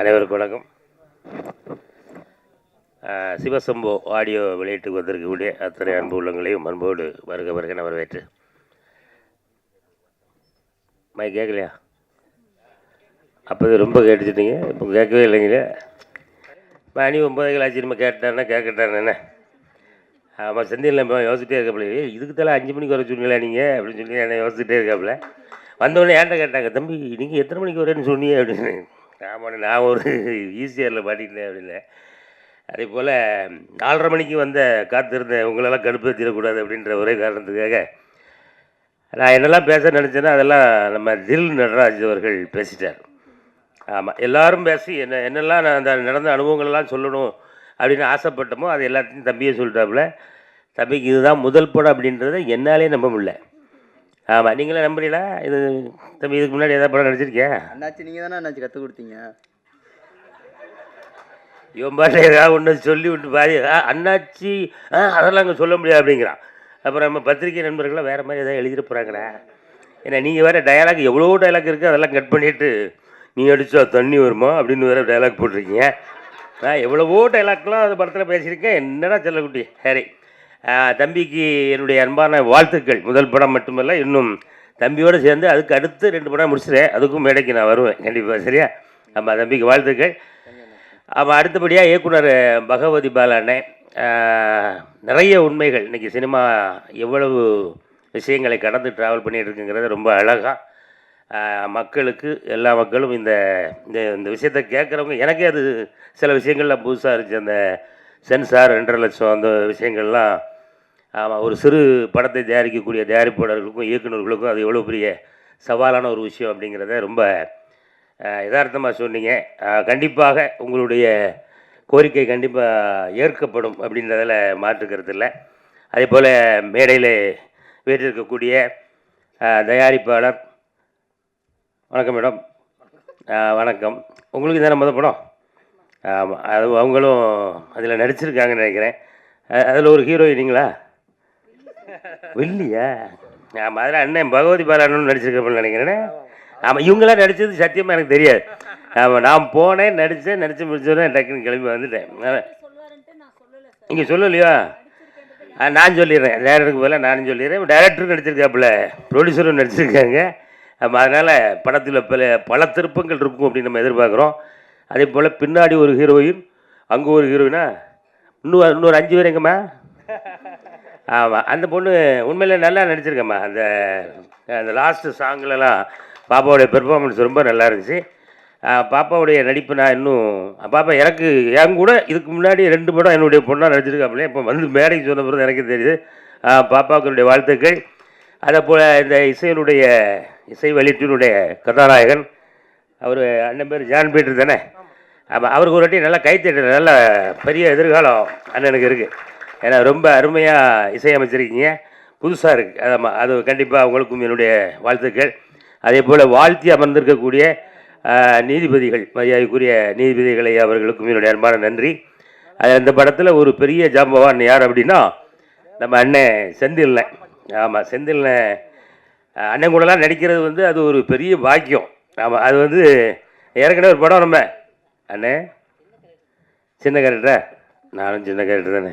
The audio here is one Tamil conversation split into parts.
அனைவருக்கும் வணக்கம். சிவசம்போ ஆடியோ வெளியீட்டுக்கு வந்திருக்கக்கூடிய அத்தனை அன்பு உள்ளங்களையும் அன்போடு வருக வருக நான் வரவேற்று. மை கேட்கலையா? அப்போது ரொம்ப கேட்டுச்சிட்டிங்க. இப்போ கேட்கவே இல்லைங்களே. மணி ஒம்பது கிளாச்சு நம்ம கேட்டாருன்னா கேட்கட்டாருன்னு என்ன? ஆமாம் செந்தில் நம்ம யோசிச்சிட்டே இருக்காப்புல. இதுக்கு தலை அஞ்சு மணிக்கு வர சொன்னீங்களா நீங்கள் அப்படின்னு சொல்லி என்ன யோசிச்சுட்டே இருக்காப்புல. வந்தோடனே ஏன்ட்ட கேட்டாங்க? தம்பி நீங்கள் எத்தனை மணிக்கு வரேன்னு சொன்னீங்க அப்படின்னு. ஆமாம் நான் ஒரு ஈஸியரில் மாட்டிக்கிட்டேன் அப்படின்னு. அதே போல் நாலரை மணிக்கு வந்த காத்திருந்தேன் உங்களெல்லாம் கடுப்பேற்றிடக்கூடாது அப்படின்ற ஒரே காரணத்துக்காக நான் என்னெல்லாம் பேச நினச்சேன்னா அதெல்லாம் நம்ம தில் நடராஜ் அவர்கள் பேசிட்டார். ஆமாம் எல்லாரும் பேசி என்ன என்னெல்லாம் நான் அந்த நடந்த அனுபவங்கள்லாம் சொல்லணும் அப்படின்னு ஆசைப்பட்டோமோ அது எல்லாத்தையும் தம்பியை சொல்லிட்டாப்புல. தம்பிக்கு இதுதான் முதல் படம் அப்படின்றத என்னாலே நம்ப முடியல. ஆமாம் நீங்களே நம்புறீங்களா? இது தம்பி இதுக்கு முன்னாடி ஏதாவது படம் நடிச்சிருக்கியா? அண்ணாச்சி நீங்கள் தானே அண்ணாச்சி கற்றுக் கொடுத்தீங்க? இவன் ஏதாவது ஒன்று சொல்லி விட்டு பாதி அண்ணாச்சி ஆ அதெல்லாம் அங்கே சொல்ல முடியாது அப்படிங்கிறான். அப்புறம் நம்ம பத்திரிகை நண்பர்கள்லாம் வேறு மாதிரி ஏதாவது எழுதிட்டு போகிறாங்கடா ஏன்னா நீங்கள் வேறு டயலாக் எவ்வளோ டயலாக் இருக்குது அதெல்லாம் கட் பண்ணிவிட்டு நீ அடிச்சா தண்ணி வருமா? அப்படின்னு வேறு டயலாக் போட்டிருக்கீங்க. நான் எவ்வளவோ டைலாக்லாம் அந்த படத்தில் பேசியிருக்கேன். என்னடா செல்லக்குட்டி? சரி. ஆ, தம்பிக்கு என்னுடைய அன்பான வாழ்த்துக்கள். முதல் படம் மட்டுமல்ல இன்னும் தம்பியோடு சேர்ந்து அதுக்கு அடுத்து ரெண்டு படம் முடிச்சிட்டேன் அதுக்கும் மேடைக்கு நான் வருவேன். கண்டிப்பாக சரியா? ஆமாம் தம்பிக்கு வாழ்த்துக்கள். ஆமாம் அடுத்தபடியாக இயக்குனர் பகவதி பாலானே நிறைய உண்மைகள். இன்றைக்கி சினிமா எவ்வளவு விஷயங்களை கடந்து ட்ராவல் பண்ணிகிட்டு இருக்குங்கிறத ரொம்ப அழகாக மக்களுக்கு எல்லா மக்களும் இந்த இந்த இந்த விஷயத்தை கேட்குறவங்க எனக்கே அது சில விஷயங்கள்லாம் புதுசாக இருந்துச்சு. அந்த சென்சார் ரெண்டரை லட்சம் அந்த விஷயங்கள்லாம் ஆமாம் ஒரு சிறு படத்தை தயாரிக்கக்கூடிய தயாரிப்பாளர்களுக்கும் இயக்குநர்களுக்கும் அது எவ்வளோ பெரிய சவாலான ஒரு விஷயம் அப்படிங்கிறத ரொம்ப யதார்த்தமாக சொன்னீங்க. கண்டிப்பாக உங்களுடைய கோரிக்கை கண்டிப்பாக ஏற்கப்படும் அப்படின்றதில் மாற்றுக்கிறது இல்லை. அதே போல் மேடையில் வீட்டிருக்கக்கூடிய தயாரிப்பாளர் வணக்கம் மேடம். வணக்கம். உங்களுக்கு தானே முத படம்? ஆமாம் அது அவங்களும் அதில் நடிச்சிருக்காங்கன்னு நினைக்கிறேன். அதில் ஒரு ஹீரோயினிங்களா? வெள்ளியா நான் மதுரை அண்ணன் பகவதி பாலானு நடிச்சிருக்கேன் நினைக்கிறேனே. ஆமாம் இவங்களாம் நடித்தது சத்தியமாக எனக்கு தெரியாது. ஆமாம் நான் போனேன் நடித்தேன் நடித்து முடிச்சோடனே டக்குன்னு கிளம்பி வந்துட்டேன். நீங்கள் சொல்லலையா? ஆ நான் சொல்லிடுறேன். டேரக்டருக்கு போல நானும் சொல்லிடுறேன். டேரக்டரும் நடிச்சிருக்காப்புல. ப்ரொடியூசரும் நடிச்சிருக்காங்க. அதனால் படத்தில் பல பல திருப்பங்கள் இருக்கும் அப்படின்னு நம்ம எதிர்பார்க்குறோம். அதே போல் பின்னாடி ஒரு ஹீரோயின் அங்கே ஒரு ஹீரோயினா இன்னும் இன்னொரு அஞ்சு பேர் எங்கம்மா? ஆமாம் அந்த பொண்ணு உண்மையிலே நல்லா நடிச்சிருக்கம்மா. அந்த அந்த லாஸ்ட்டு சாங்லலாம் பாப்பாவுடைய பெர்ஃபார்மன்ஸ் ரொம்ப நல்லா இருந்துச்சு. பாப்பாவுடைய நடிப்பு நான் இன்னும் பாப்பா எனக்கு என் கூட இதுக்கு முன்னாடி ரெண்டு படம் என்னுடைய பொண்ணாக நடிச்சிருக்காப்புல இப்போ வந்து மேடைக்கு சொன்ன பிறகு எனக்கு தெரியுது. ஆ, பாப்பாவுக்கு வாழ்த்துக்கள். அதே போல் இந்த இசையினுடைய இசை வெளியீட்டினுடைய கதாநாயகன் அவர் அண்ணன் பேர் ஜான் பீட்டர் தானே? ஆமாம் அவருக்கு ஒரு வாட்டி நல்லா கைத்தட்டு நல்ல பெரிய எதிர்காலம் அண்ணனுக்கு இருக்குது ஏன்னா ரொம்ப அருமையாக இசையமைச்சிருக்கீங்க. புதுசாக இருக்குது ஆமாம் அது கண்டிப்பாக உங்களுக்கும் என்னுடைய வாழ்த்துக்கள். அதே போல் வாழ்த்தி அமர்ந்திருக்கக்கூடிய நீதிபதிகள் மரியாதைக்குரிய நீதிபதிகளை அவர்களுக்கும் என்னுடைய அன்பான நன்றி. அது அந்த படத்தில் ஒரு பெரிய ஜாம்பவான் யார் அப்படின்னா நம்ம அண்ணன் செந்தில்னேன் ஆமாம் செந்தில்னேன் அண்ணன் கூடலாம் நடிக்கிறது வந்து அது ஒரு பெரிய பாக்கியம். ஆமாம் அது வந்து ஏற்கனவே ஒரு படம் நம்ம அண்ணே. சின்ன கேரக்டரா? நானும் சின்ன கேரக்டர் தானே.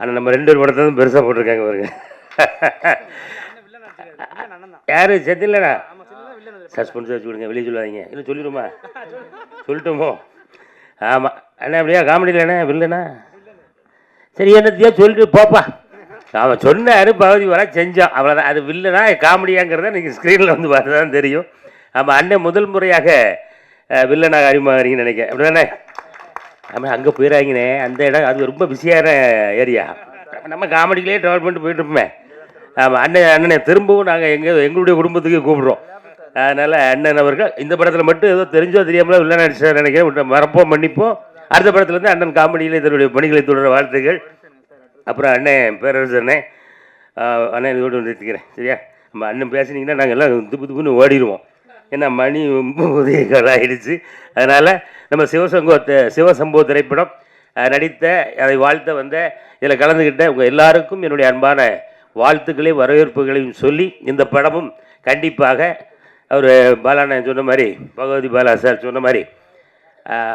ஆனால் நம்ம ரெண்டு ஒரு படத்தை தான் பெருசாக போட்டிருக்காங்க பாருங்க. யாரு? செத்தில்லண்ணா சஸ்பென்ஸ் வச்சு விடுங்க வெளியே சொல்லாதீங்க. இல்லை சொல்லிடுமா சொல்லட்டுமோ? ஆமாம் அண்ணா அப்படியா காமெடியில் அண்ணா வில்லண்ணா சரி என்னத்தையோ சொல்லிட்டு போப்பா. அவன் சொன்னார் பகுதி வர செஞ்சான் அவ்வளோதான் அது வில்லனா காமெடியாங்கிறத நீங்கள் ஸ்க்ரீனில் வந்து பார்த்து தான் தெரியும். ஆமாம் அண்ணன் முதல் முறையாக வில்லனாக அறிமுகறீங்கன்னு நினைக்கிறேன். அப்படிதானே? நம்ம அங்கே போயிடாங்கண்ணே அந்த இடம் அது ரொம்ப பிஸியான ஏரியா. நம்ம காமெடிக்கிலே ட்ராவல் பண்ணிட்டு போயிட்டு இருப்போமே ஆமாம் அண்ணன் அண்ணனை திரும்பவும் நாங்கள் எங்கள் எங்களுடைய குடும்பத்துக்கு கூப்பிடுறோம். அதனால் அண்ணன் அவர்கள் இந்த படத்தில் மட்டும் ஏதோ தெரிஞ்சோ தெரியாமலோ இல்லை நடிச்சார் நினைக்கிறேன். மறப்போம் மன்னிப்போம். அடுத்த படத்துலேருந்து அண்ணன் காமெடியில் இதனுடைய பணிகளை தொடர வாழ்த்துக்கள் அப்புறம் அண்ணன் பேரரசு அண்ணன் ஆஹ் அண்ணன் இதோடு நிறுத்திக்கிறேன். சரியா? நம்ம அண்ணன் பேசுனீங்கன்னா நாங்கள் எல்லாம் துப்பு துப்புன்னு ஓடிடுவோம். ஏன்னா மணி ரொம்ப உதவிகள் காலம் அதனால் நம்ம சிவசங்கோ சிவசம்போ திரைப்படம் நடித்த அதை வாழ்த்த வந்த இதில் கலந்துக்கிட்ட உங்கள் எல்லாருக்கும் என்னுடைய அன்பான வாழ்த்துக்களையும் வரவேற்புகளையும் சொல்லி இந்த படமும் கண்டிப்பாக அவர் பாலாண்ணன் சொன்ன மாதிரி பகவதி பாலா சார் சொன்ன மாதிரி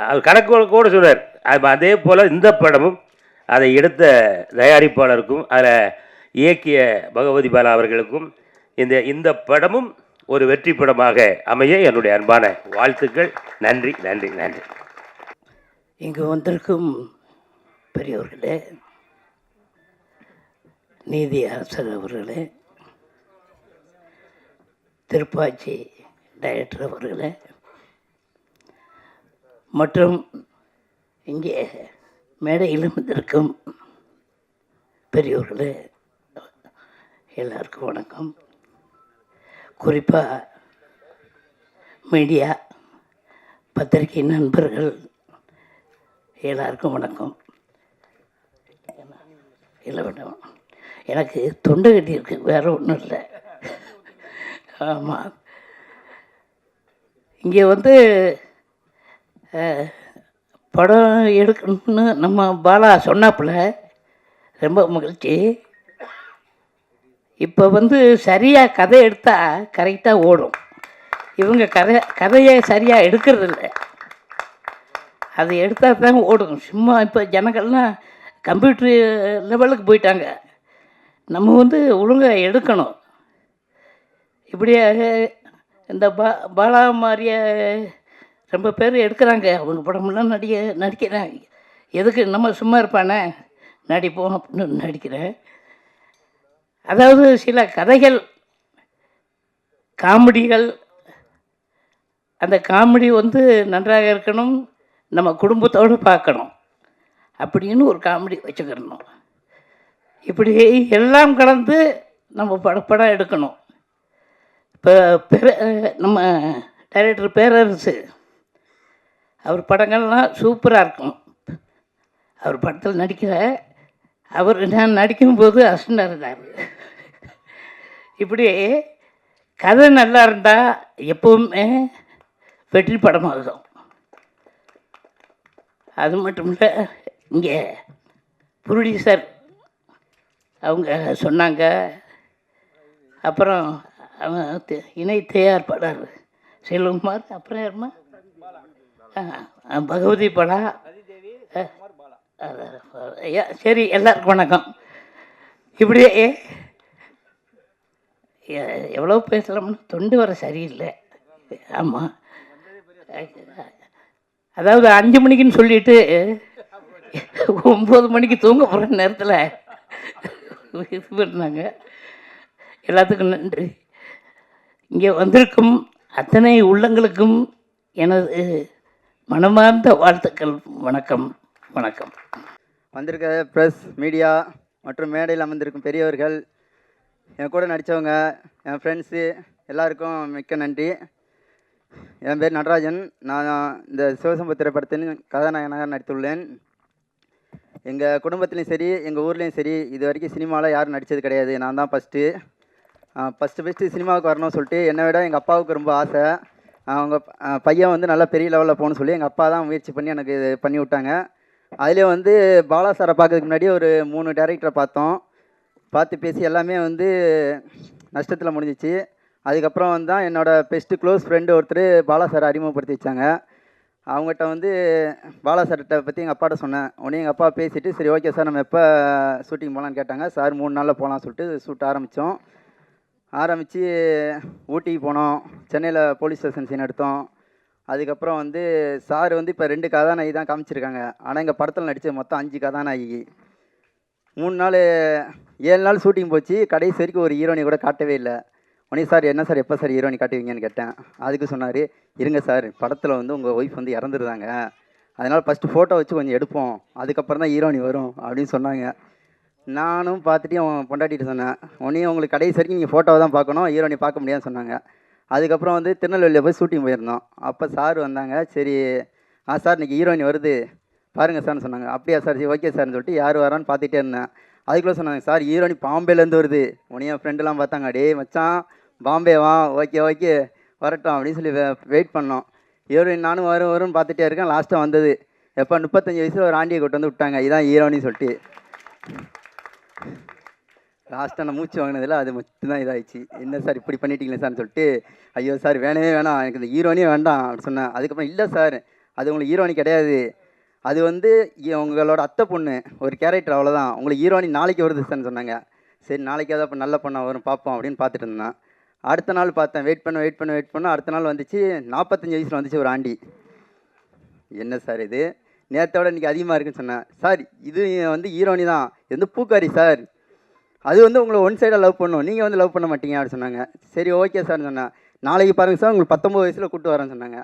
அவர் கணக்கு கூட சொன்னார். அது அதே போல் இந்த படமும் அதை எடுத்த தயாரிப்பாளருக்கும் அதில் இயக்கிய பகவதி பாலா அவர்களுக்கும் இந்த இந்த படமும் ஒரு வெற்றி படமாக அமைய என்னுடைய அன்பான வாழ்த்துக்கள். நன்றி நன்றி நன்றி. இங்கு வந்திருக்கும் பெரியவர்களே நீதி அரசர் அவர்களே திருப்பாச்சி டைரக்டர் அவர்களே மற்றும் இங்கே மேடையில் வந்திருக்கும் பெரியவர்களே எல்லாருக்கும் வணக்கம். குறிப்பாக மீடியா பத்திரிகை நண்பர்கள் எல்லாருக்கும் வணக்கம். இல்லை வேண்டாம். எனக்கு தொண்டை கட்டி இருக்கு வேறு ஒன்றும் இல்லை. ஆமாம் இங்கே வந்து படம் எடுக்கணும்னு நம்ம பாலா சொன்னாப்புல ரொம்ப மகிழ்ச்சி. இப்போ வந்து சரியாக கதை எடுத்தால் கரெக்டாக ஓடும். இவங்க கதை கதையை சரியாக எடுக்கிறதில்ல. அது எடுத்தால் தான் ஓடும். சும்மா இப்போ ஜனங்கள்லாம் கம்ப்யூட்டர் லெவலுக்கு போயிட்டாங்க. நம்ம வந்து ஒழுங்காக எடுக்கணும். இப்படியாக இந்த பா பாலா மாரிய ரொம்ப பேர் எடுக்கிறாங்க. அவங்க படமெல்லாம் நடிக்க நடிக்கிறாங்க. எதுக்கு நம்ம சும்மா இருப்பானே? நடிப்போம் அப்படின்னு நடிக்கிறேன். அதாவது சில கதைகள் காமெடிகள் அந்த காமெடி வந்து நன்றாக இருக்கணும் நம்ம குடும்பத்தோடு பார்க்கணும் அப்படின்னு ஒரு காமெடி வச்சுக்கிறணும் இப்படி எல்லாம் கலந்து நம்ம பட எடுக்கணும். இப்போ பெரு நம்ம டைரக்டர் பேரரசு அவர் படங்கள்லாம் சூப்பராக இருக்கும். அவர் படத்தில் நடிக்கிற அவர் நான் நடிக்கும்போது அசண்டாக இருந்தார். இப்படி கதை நல்லா இருந்தால் எப்பவுமே வெற்றி படமாகும் அது மட்டும் இல்லை இங்கே ப்ரொடியூசர் அவங்க சொன்னாங்க அப்புறம் அவன் இணை தயாரிப்பாளர் செல்வகுமார் அப்புறம் யாருமா பகவதி படா ஐயா, சரி எல்லாருக்கும் வணக்கம் இப்படியே எவ்வளோ பேசலாம்னு தொண்டு வர சரியில்லை. ஆமாம் அதாவது அஞ்சு மணிக்குன்னு சொல்லிட்டு ஒம்பது மணிக்கு தூங்க போகிற நேரத்தில் இது பண்ணாங்க. எல்லாத்துக்கும் நன்றி. இங்கே வந்திருக்கும் அத்தனை உள்ளங்களுக்கும் எனது மனமார்ந்த வாழ்த்துக்கள். வணக்கம். வணக்கம். வந்திருக்க ப்ரெஸ் மீடியா மற்றும் மேடையில் அமர்ந்திருக்கும் பெரியவர்கள் என் கூட நடித்தவங்க என் ஃப்ரெண்ட்ஸு எல்லாருக்கும் மிக்க நன்றி. என் பேர் நடராஜன். நான் இந்த சிவசம்பு திரைப்படத்தின் கதாநாயகனாக நடித்துள்ளேன். எங்கள் குடும்பத்துலேயும் சரி எங்கள் ஊர்லேயும் சரி இது வரைக்கும் சினிமாவில் யாரும் நடித்தது கிடையாது. நான் தான் ஃபஸ்ட்டு ஃபஸ்ட்டு ஃபஸ்ட்டு சினிமாவுக்கு வரணும்னு சொல்லிட்டு என்னை விட எங்கள் அப்பாவுக்கு ரொம்ப ஆசை. அவங்க பையன் வந்து நல்லா பெரிய லெவலில் போகணும்னு சொல்லி எங்கள் அப்பா தான் முயற்சி பண்ணி எனக்கு இது பண்ணி விட்டாங்க. அதுலேயே வந்து பாலா சாரை பார்க்கறதுக்கு முன்னாடி ஒரு மூணு டேரக்டரை பார்த்தோம். பார்த்து பேசி எல்லாமே வந்து நஷ்டத்தில் முடிஞ்சிச்சு. அதுக்கப்புறம் வந்து தான் என்னோடய பெஸ்ட்டு க்ளோஸ் ஃப்ரெண்டு ஒருத்தர் பாலா சாரை அறிமுகப்படுத்தி வச்சாங்க. அவங்ககிட்ட வந்து பாலா சார்கிட்ட பற்றி எங்கள் அப்பாட்ட சொன்னேன். உடனே எங்கள் அப்பா பேசிவிட்டு சரி ஓகே சார் நம்ம எப்போ ஷூட்டிங் போகலான்னு கேட்டாங்க. சார் மூணு நாளில் போகலான்னு சொல்லிட்டு ஷூட் ஆரம்பித்தோம் ஆரம்பித்து ஊட்டிக்கு போனோம். சென்னையில் போலீஸ் ஸ்டேஷன் சீன் எடுத்தோம். அதுக்கப்புறம் வந்து சார் வந்து இப்போ ரெண்டு கதாநாயகி தான் காமிச்சிருக்காங்க. ஆனால் எங்கள் படத்தில் நடித்தது மொத்தம் அஞ்சு கதாநாயகி. மூணு நாள் ஏழு நாள் ஷூட்டிங் போச்சு. கடைசி வரைக்கும் ஒரு ஹீரோனி கூட காட்டவே இல்லை. உடனே சார் என்ன சார் எப்போ சார் ஹீரோனி காட்டுவீங்கன்னு கேட்டேன். அதுக்கு சொன்னார் இருங்க சார் படத்தில் வந்து உங்கள் ஒய்ஃப் வந்து இறந்துருந்தாங்க அதனால் ஃபஸ்ட்டு ஃபோட்டோ வச்சு கொஞ்சம் எடுப்போம். அதுக்கப்புறம் தான் ஹீரோனி வரும் அப்படின்னு சொன்னாங்க. நானும் பார்த்துட்டு அவன் பொண்டாட்டிட்டு சொன்னேன் உடனே உங்களுக்கு கடைசி வரைக்கும் நீங்கள் ஃபோட்டோவை தான் பார்க்கணும். ஹீரோனி பார்க்க முடியாதுன்னு சொன்னாங்க. அதுக்கப்புறம் வந்து திருநெல்வேலியில் போய் ஷூட்டிங் போயிருந்தோம். அப்போ சார் வந்தாங்க சரி ஆ சார் இன்னைக்கு ஹீரோயின் வருது. பாருங்கள் சார்னு சொன்னாங்க. அப்படியா சார்? சரி ஓகே சார்னு சொல்லிட்டு யார் வரான்னு பார்த்துட்டே இருந்தேன். அதுக்குள்ளே சொன்னாங்க சார் ஹீரோனி பாம்பேலேருந்து வருது. உடனே என் ஃப்ரெண்டெல்லாம் பார்த்தாங்க டேய் மச்சான் பாம்பே வா ஓகே ஓகே வரட்டும் அப்படின்னு சொல்லி வெயிட் பண்ணோம். ஹீரோயின் நானும் வரும் வரும்னு பார்த்துட்டே இருக்கேன். லாஸ்ட்டாக வந்தது. எப்போ? முப்பத்தஞ்சு வயசில் ஒரு ஆண்டியை கொண்டு வந்து விட்டாங்க. இதான் ஹீரோனி சொல்லிட்டு. லாஸ்ட்டாக நான் மூச்சு வாங்கினதில் அது மட்டும்தான் இதாகிடுச்சு என்ன சார் இப்படி பண்ணிட்டீங்களே சார்னு சொல்லிட்டு ஐயோ சார் வேணவே வேணாம். எனக்கு இந்த ஹீரோனே வேண்டாம் அப்படின்னு சொன்னேன். அதுக்கப்புறம் இல்லை சார் அது உங்களுக்கு ஹீரோனி கிடையாது. அது வந்து உங்களோட அத்தை பொண்ணு ஒரு கேரக்டர் அவ்வளோதான் உங்களுக்கு ஹீரோனி நாளைக்கு வருது சார்னு சொன்னாங்க. சரி நாளைக்கு அதை அப்போ நல்ல பொண்ணா வரும் பார்ப்போம் அப்படின்னு பார்த்துட்டு இருந்தேன். அடுத்த நாள் பார்த்தேன் வெயிட் பண்ண வெயிட் பண்ண வெயிட் பண்ண. அடுத்த நாள் வந்துச்சு நாற்பத்தஞ்சு வயசில் வந்துச்சு ஒரு ஆண்டி. என்ன சார் இது? நேரத்தோட இன்றைக்கி அதிகமாக இருக்குன்னு சொன்னேன். சார் இது வந்து ஹீரோனி தான். இது வந்து பூக்காரி சார் அது வந்து உங்களை ஒன் சைடாக லவ் பண்ணும். நீங்கள் வந்து லவ் பண்ண மாட்டீங்க அப்படின்னு சொன்னாங்க. சரி ஓகே சார் சொன்னேன். நாளைக்கு பாருங்கள் சார் உங்களுக்கு பத்தொம்பது வயசில் கூப்பிட்டு வரேன்னு சொன்னாங்க.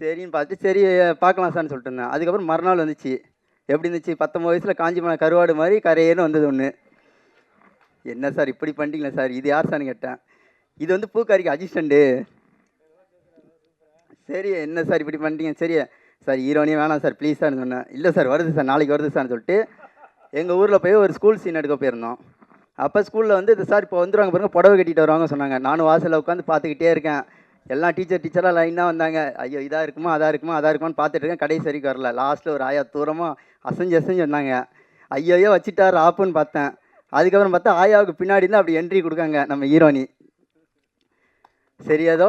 சரின்னு பார்த்து சரி பார்க்கலாம் சார்னு சொல்லிட்டு இருந்தேன். அதுக்கப்புறம் மறுநாள் வந்துச்சு. எப்படி இருந்துச்சு? பத்தொம்பது வயசில் காஞ்சி மலை கருவாடு மாதிரி கரையேன்னு வந்தது ஒன்று என்ன சார் இப்படி பண்ணிட்டீங்களா சார்? இது யார் சார்னு கேட்டேன். இது வந்து பூக்காரிக்கு அசிஸ்டண்ட்டு சரி என்ன சார் இப்படி பண்ணிட்டீங்க? சரி சார் ஹீரோனியே வேணாம் சார் ப்ளீஸ் சார்னு சொன்னேன். இல்லை சார் வருது சார் நாளைக்கு வருது சார்னு சொல்லிட்டு எங்கள் ஊரில் போய் ஒரு ஸ்கூல் சீன் எடுக்க போயிருந்தோம். அப்போ ஸ்கூலில் வந்து இது சார் இப்போ வந்துடுவாங்க பாருங்க புடவை கட்டிட்டு வருவாங்க சொன்னாங்க. நானும் வாசலில் உட்காந்து பார்த்துக்கிட்டே இருக்கேன். எல்லாம் டீச்சர் டீச்சராக லைனாக வந்தாங்க. ஐயோ இதாக இருக்குமா அதாக இருக்குமா அதாக இருக்குமான்னு பார்த்துட்டு இருக்கேன். கடைசி வரைக்கும் வரல. லாஸ்ட்டில் ஒரு ஆயா தூரமாக அசைஞ்சு அசைஞ்சு வந்தாங்க. ஐயோயோ வச்சுட்டார் ஆப்புன்னு பார்த்தேன். அதுக்கப்புறம் பார்த்தா ஆயாவுக்கு பின்னாடி தான் அப்படி என்ட்ரி கொடுக்காங்க நம்ம ஹீரோனி. சரி ஏதோ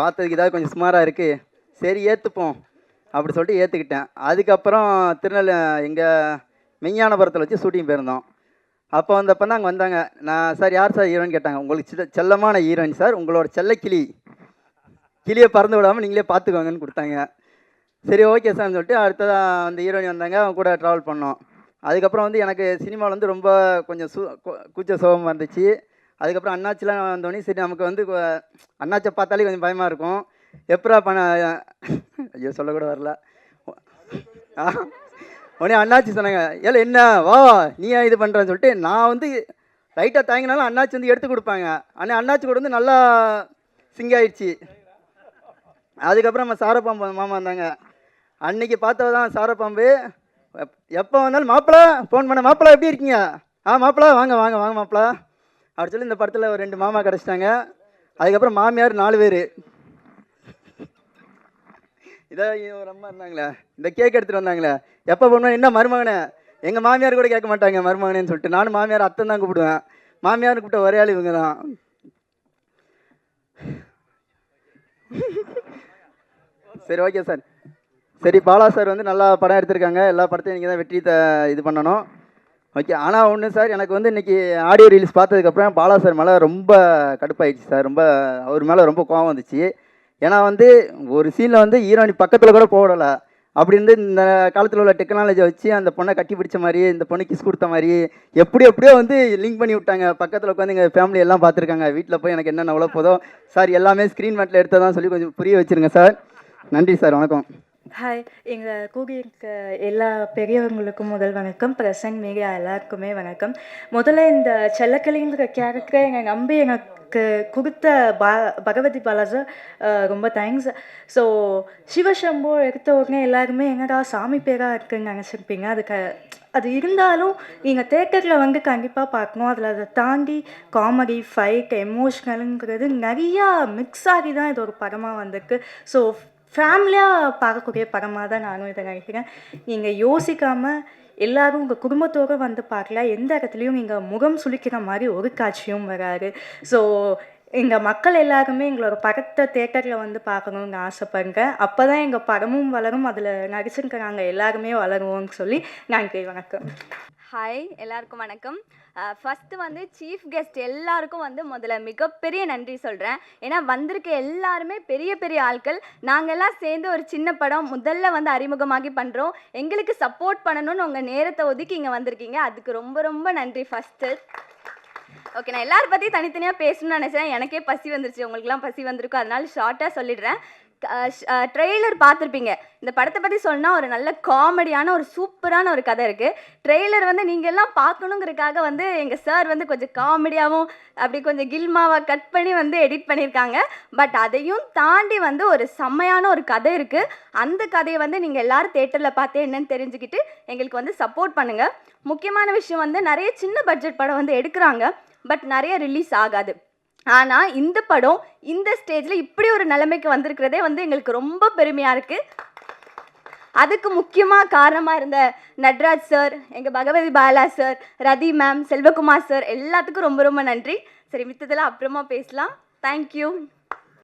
பார்த்ததுக்கு ஏதாவது கொஞ்சம் சுமாராக இருக்குது சரி ஏற்றுப்போம் அப்படி சொல்லிட்டு ஏற்றுக்கிட்டேன் அதுக்கப்புறம் திருநெல் எங்கள் மெய்ஞானபுரத்தில் வச்சு ஷூட்டிங் போயிருந்தோம். அப்போ வந்தப்போ தான் அங்கே வந்தாங்க. நான் சார் யார் சார் ஹீரோன்னு கேட்டாங்க. உங்களுக்கு செல்லமான ஹீரோயின் சார். உங்களோட செல்லக்கிளி. கிளியை பறந்து விடாமல் நீங்களே பார்த்துக்கோங்கன்னு கொடுத்தாங்க. சரி ஓகே சார்னு சொல்லிட்டு அடுத்ததாக அந்த ஹீரோயின் வந்தாங்க. அவங்க கூட ட்ராவல் பண்ணோம். அதுக்கப்புறம் வந்து எனக்கு சினிமாவில் வந்து ரொம்ப கொஞ்சம் சு கு- கூச்ச சோகமாக இருந்துச்சு. அதுக்கப்புறம் அண்ணாச்சிலாம் வந்தோடனே சரி நமக்கு வந்து அண்ணாச்சை பார்த்தாலே கொஞ்சம் பயமாக இருக்கும். எப்பரா பண்ண ஐயோ சொல்லக்கூட வரல. உடனே அண்ணாச்சி சொன்னாங்க ஏல என்ன? வா வா நீ ஏன் இது பண்ணுறன்னு சொல்லிட்டு நான் வந்து லைட்டாக தாங்கினாலும் அண்ணாச்சி வந்து எடுத்து கொடுப்பாங்க. ஆனால் அண்ணாச்சி கூட வந்து நல்லா சிங்காயிடுச்சு அதுக்கப்புறம் நம்ம சாரப்பாம்பு மாமா வந்தாங்க. அன்னைக்கு பார்த்தவ தான் சாரப்பாம்பு. எப்- எப்போ வந்தாலும் மாப்பிளா ஃபோன் பண்ண. மாப்பிளா எப்படி இருக்கீங்க? ஆ மாப்பிளா வாங்க வாங்க வாங்க மாப்பிளா. அப்படி சொல்லி இந்த படத்தில் ஒரு ரெண்டு மாமா கிடச்சிட்டாங்க. அதுக்கப்புறம் மாமியார் நாலு பேர். இதோ ஒரு அம்மா இருந்தாங்களே. இந்த கேக் எடுத்துகிட்டு வந்தாங்களே. எப்போ பண்ணுவோம் என்ன மருமகனே? எங்கள் மாமியார் கூட கேட்க மாட்டாங்க மருமகனேன்னு சொல்லிட்டு. நானும் மாமியார் அத்தை தான் கூப்பிடுவேன். மாமியார் கூப்பிட்ட ஒரே ஆள் இவங்க தான் சரி ஓகே சார் சரி பாலா சார் வந்து நல்லா படம் எடுத்திருக்காங்க. எல்லா படத்தையும் நீங்கள் தான் வெற்றி த இது பண்ணணும். ஓகே ஆனால் ஒன்று சார் எனக்கு வந்து இன்றைக்கி ஆடியோ ரீல்ஸ் பார்த்ததுக்கப்புறம் பாலா சார் மேலே ரொம்ப கடுப்பாயிடுச்சு சார் ரொம்ப அவர் மேலே ரொம்ப கோவம் வந்துச்சு. ஏன்னா வந்து ஒரு சீனில் வந்து ஹீரோனி பக்கத்தில் கூட போடலை அப்படி இருந்து இந்த காலத்தில் உள்ள டெக்னாலஜியை வச்சு அந்த பொண்ணை கட்டி பிடிச்ச மாதிரி இந்த பொண்ணு கிஸ் கொடுத்த மாதிரி எப்படி எப்படியோ வந்து லிங்க் பண்ணி விட்டாங்க. பக்கத்தில் உட்காந்து எங்கள் ஃபேமிலி எல்லாம் பார்த்துருக்காங்க. வீட்டில் போய் எனக்கு என்னென்ன உள்ள சார் எல்லாமே ஸ்க்ரீன் மேட்டில் எடுத்ததான் சொல்லி கொஞ்சம் புரிய வச்சுருங்க சார் நன்றி சார் வணக்கம். ஹாய் எங்கள் கூடியிருக்க எல்லா பெரியவங்களுக்கும் முதல் வணக்கம். பிரசன்ட் மீடியா எல்லாருக்குமே வணக்கம். முதல்ல இந்த செல்லக்கிளிங்கிற கேரக்டரை எங்கள் நம்பி எனக்கு கொடுத்த பா பகவதி பாலாஜர் ரொம்ப தேங்க்ஸ் ஸோ சிவசம்பு எடுத்த உடனே எல்லாருமே என்னடா சாமி பேராக இருக்குன்னு நினச்சிருப்பீங்க. அது க அது இருந்தாலும் நீங்கள் தேட்டரில் வந்து கண்டிப்பாக பார்க்கணும். அதில் அதை தாண்டி காமெடி ஃபைட் எமோஷ்னலுங்கிறது நிறையா மிக்ஸ் ஆகி தான் இது ஒரு படமாக வந்திருக்கு. ஸோ ஃபேமிலியாக பார்க்கக்கூடிய படமாக தான் நானும் இதை நினைக்கிறேன். நீங்கள் யோசிக்காமல் எல்லாரும் உங்கள் குடும்பத்தோடு வந்து பார்க்கலாம் எந்த இடத்துலையும் நீங்கள் முகம் சுளிக்கிற மாதிரி ஒரு காட்சியும் வராது. ஸோ எங்கள் மக்கள் எல்லாருமே எங்களோட படத்தை தேட்டரில் வந்து பார்க்கணுன்னு ஆசைப்படுங்க. அப்போ தான் எங்கள் படமும் வளரும் அதில் நடிச்சிருக்கிறாங்க எல்லாருமே வளருவோம்னு சொல்லி நன்றி வணக்கம். ஹாய் எல்லாருக்கும் வணக்கம். ஃபஸ்ட்டு வந்து சீஃப் கெஸ்ட் எல்லாருக்கும் வந்து முதல்ல மிகப்பெரிய நன்றி சொல்கிறேன் ஏன்னா வந்திருக்க எல்லாருமே பெரிய பெரிய ஆட்கள். நாங்கள் எல்லாம் சேர்ந்து ஒரு சின்ன படம் முதல்ல வந்து அறிமுகமாகி பண்ணுறோம் எங்களுக்கு சப்போர்ட் பண்ணணும்னு உங்கள் நேரத்தை ஒதுக்கி இங்கே வந்திருக்கீங்க. அதுக்கு ரொம்ப ரொம்ப நன்றி ஃபஸ்ட்டு ஓகே நான் எல்லாரும் பற்றி தனித்தனியாக பேசணும்னு நினச்சேன். எனக்கே பசி வந்துருச்சு. உங்களுக்குலாம் பசி வந்திருக்கும். அதனால ஷார்ட்டாக சொல்லிடுறேன். ட்ரெய்லர் பார்த்துருப்பீங்க. இந்த படத்தை பற்றி சொன்னால் ஒரு நல்ல காமெடியான ஒரு சூப்பரான ஒரு கதை இருக்குது ட்ரெய்லர் வந்து நீங்கள் எல்லாம் பார்க்கணுங்கிறதுக்காக வந்து எங்கள் சார் வந்து கொஞ்சம் காமெடியாகவும் அப்படி கொஞ்சம் கில்மாவாக கட் பண்ணி வந்து எடிட் பண்ணியிருக்காங்க. பட் அதையும் தாண்டி வந்து ஒரு செம்மையான ஒரு கதை இருக்குது அந்த கதையை வந்து நீங்கள் எல்லாரும் தேட்டரில் பார்த்து என்னன்னு தெரிஞ்சுக்கிட்டு எங்களுக்கு வந்து சப்போர்ட் பண்ணுங்கள் முக்கியமான விஷயம் வந்து நிறைய சின்ன பட்ஜெட் படம் வந்து எடுக்கிறாங்க. பட் நிறைய ரிலீஸ் ஆகாது. ஆனால் இந்த படம் இந்த ஸ்டேஜில் இப்படி ஒரு நிலைமைக்கு வந்திருக்கிறதே வந்து எங்களுக்கு ரொம்ப பெருமையாக இருக்குது அதுக்கு முக்கியமாக காரணமாக இருந்த நட்ராஜ் சார் எங்கள் Bhagavathi Bala sir Rathi ma'am Selvakumar sir எல்லாத்துக்கும் ரொம்ப ரொம்ப நன்றி. சரி மித்ததெல்லாம் அப்புறமா பேசலாம். தேங்க்யூ